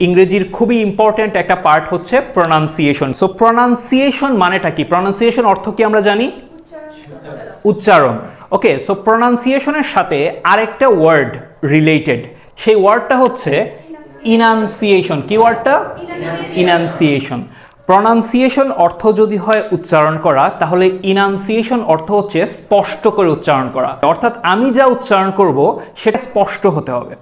ইংরেজির খুবই ইম্পর্ট্যান্ট একটা পার্ট হচ্ছে প্রনাউন্সিয়েশন সো প্রনাউন্সিয়েশন মানেটা কি? প্রনাউন্সিয়েশন অর্থ কি আমরা জানি? উচ্চারণ। ওকে সো প্রনাউন্সিয়েশনের সাথে আরেকটা ওয়ার্ড রিলেটেড সেই ওয়ার্ডটা হচ্ছে ইনাউন্সিয়েশন কি ওয়ার্ডটা ইনাউন্সিয়েশন প্রনাউন্সিয়েশন অর্থ যদি হয় উচ্চারণ করা তাহলে ইনাউন্সিয়েশন অর্থ হচ্ছে স্পষ্ট করে উচ্চারণ করা। অর্থাৎ আমি যা উচ্চারণ করব সেটা স্পষ্ট হতে হবে।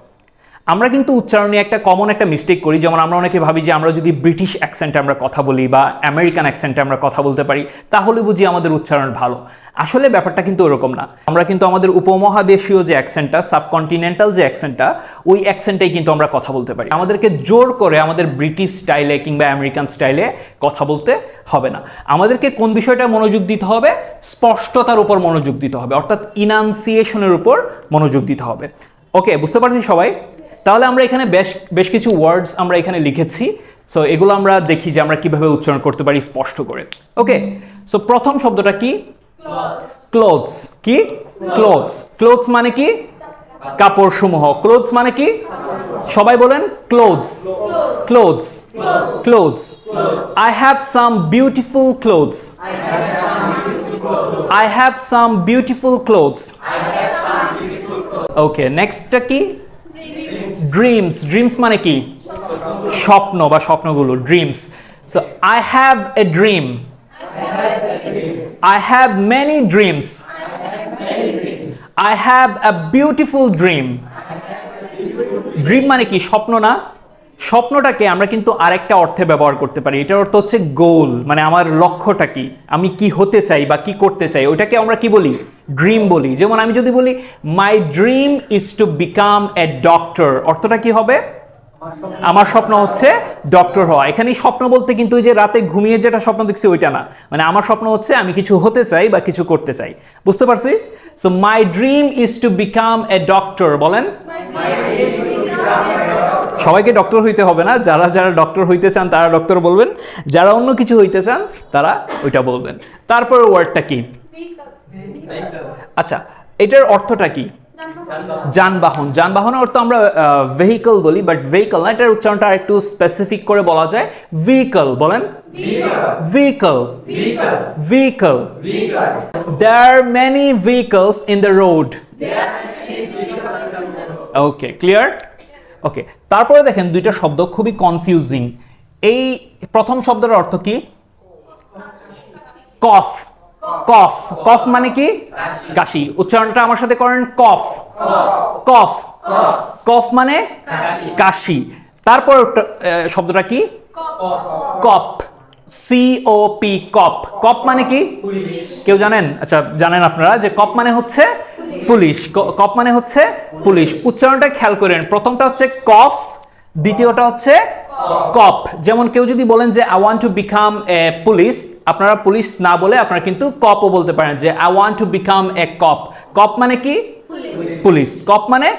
আমরা কিন্তু উচ্চারণে একটা কমন একটা মিস্টেক করি, যেমন আমরা অনেকে ভাবি যে আমরা যদি ব্রিটিশ অ্যাকসেন্টে আমরা কথা বলি বা আমেরিকান অ্যাকসেন্টে আমরা কথা বলতে পারি, তাহলে বুঝি আমাদের উচ্চারণ ভালো। আসলে ব্যাপারটা কিন্তু ওরকম না। আমরা কিন্তু আমাদের উপমহাদেশীয় যে অ্যাকসেন্টটা সাবকন্টিনেন্টাল যে অ্যাকসেন্টটা ওই অ্যাকসেন্টেই কিন্তু আমরা কথা বলতে পারি। আমাদেরকে জোর করে আমাদের ব্রিটিশ স্টাইলে কিংবা আমেরিকান স্টাইলে কথা বলতে হবে না। আমাদেরকে কোন বিষয়টা মনোযোগ দিতে হবে? স্পষ্টতার উপর মনোযোগ দিতে হবে। অর্থাৎ ইনাউন্সিয়েশনের উপর মনোযোগ দিতে হবে। ওকে বুঝতে পারছি সবাই? তাহলে আমরা এখানে বেশ বেশ কিছু ওয়ার্ডস আমরা এখানে লিখেছি। সো এগুলো আমরা দেখি যে আমরা কীভাবে উচ্চারণ করতে পারি স্পষ্ট করে। ওকে সো প্রথম শব্দটা কি? ক্লোথস কি? ক্লোথস ক্লোথস মানে কি? কাপড় সমূহ ক্লোথস মানে কি? সবাই বলেন? Clothes clothes clothes I have some beautiful clothes I have some beautiful clothes okay নেক্সটটা কি? ড্রিমস ড্রিমস মানে কি? স্বপ্ন বা স্বপ্নগুলো dreams so I have a dream I have many dreams I have a beautiful dream dream মানে কি? স্বপ্ন না? স্বপ্নটাকে আমরা কিন্তু আরেকটা অর্থে ব্যবহার করতে পারি। এটার অর্থ হচ্ছে গোল মানে আমার লক্ষ্যটা কি? আমি কি হতে চাই বা কি করতে চাই? ওইটাকে আমরা কি বলি? ড্রিম বলি। যেমন আমি যদি বলি my dream is to become a doctor অর্থটা কি হবে? আমার স্বপ্ন হচ্ছে ডক্টর হওয়া। এখানে স্বপ্ন বলতে কিন্তু ওই যে রাতে ঘুমিয়ে যেটা স্বপ্ন দেখছি ওইটা না। মানে আমার স্বপ্ন হচ্ছে আমি কিছু হতে চাই বা কিছু করতে চাই। বুঝতে পারছি? So my dream is to become a doctor বলেন। সবাইকে ডক্টর হইতে হবে না। যারা যারা ডক্টর হইতে চান তারা ডক্টর বলবেন। যারা অন্য কিছু হইতে চান তারা ওইটা বলবেন। তারপর ওয়ার্ডটা কি? আচ্ছা এটার অর্থটা কি? যানবাহন। যানবাহনের অর্থ আমরা ভেহিকল বলি বাট ভেহিকল না এটার উচ্চারণটা একটু স্পেসিফিক করে বলা যায়। ভেহিকল বলেন। Vehicle vehicle there are many vehicles in the road okay clear okay তারপরে দেখেন দুইটা শব্দ খুবই কনফিউজিং এই প্রথম শব্দের অর্থ কি? কফ। কফ। কফ মানে কি? কাশি। উচ্চারণটা আমার সাথে করেন কফ। কফ। কফ মানে কাশি। তারপর শব্দটা কি? কপ। সি ও পি কপ। কপ মানে কি? কেউ জানেন? আচ্ছা জানেন আপনারা যে কপ মানে হচ্ছে পুলিশ, ক- কপ মানে হচ্ছে পুলিশ। উচ্চারণটা খেয়াল করেন। প্রথমটা হচ্ছে কফ, দ্বিতীয়টা হচ্ছে কপ যেমন কেউ যদি বলেন যে I want to become a police আপনারা পুলিশ না বলে আপনারা কিন্তু কপও বলতে পারেন যে I want to become a cop cop মানে কি? পুলিশ। কপ মানে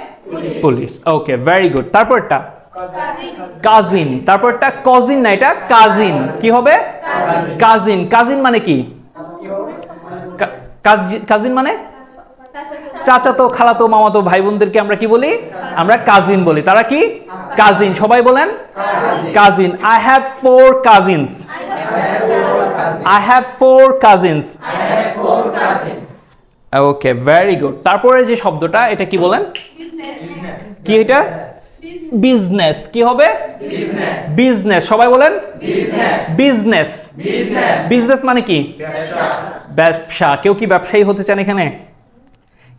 পুলিশ। ওকে ভেরি গুড তারপরটা? কাজিন। তারপরটা কজিন না, এটা কাজিন। কি হবে? কাজিন। কাজিন মানে কি? কাজিন মানে চাচাতো খালাতো মামাতো ভাই বোনদেরকে আমরা কি বলি? আমরা কাজিন বলি। তারা কি? কাজিন সবাই বলেন? Cousin I have four cousins I have four cousins okay very good তারপরে যে শব্দটা এটা কি বলেন? কি এটা? বিজনেস কি হবে? বিজনেস সবাই বলেন? বিজনেস বিজনেস মানে কি? ব্যবসা। কেউ কি ব্যবসায়ী হতে চান এখানে?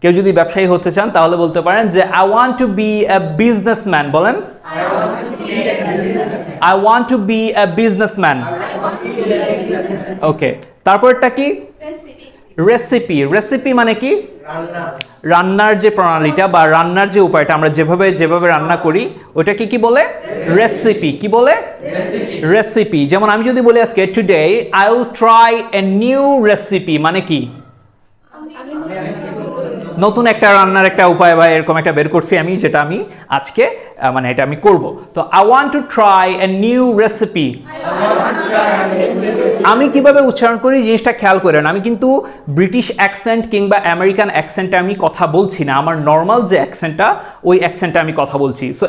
কেউ যদি ব্যবসায়ী হতে চান, তাহলে বলতে পারেন যে I want to be a businessman বলেন I want to be a businessman okay তারপরটা কি? রেসিপি রেসিপি মানে কি? রান্নার যে প্রণালীটা বা রান্নার যে উপায়টা, আমরা যেভাবে যেভাবে রান্না করি, ওটাকে কি বলে? রেসিপি কি বলে? রেসিপি যেমন আমি যদি বলি আজকে today I will try a new recipe মানে কি? নতুন একটা রান্নার একটা উপায় বা এরকম একটা বের করছি আমি, যেটা আমি আজকে মানে এটা আমি করব। তো I want to try a new recipe আমি কীভাবে উচ্চারণ করি জিনিসটা খেয়াল করেন আমি কিন্তু ব্রিটিশ অ্যাকসেন্ট কিংবা আমেরিকান অ্যাকসেন্টে আমি কথা বলছি না। আমার নর্মাল যে অ্যাকসেন্টটা ওই অ্যাকসেন্টে আমি কথা বলছি। সো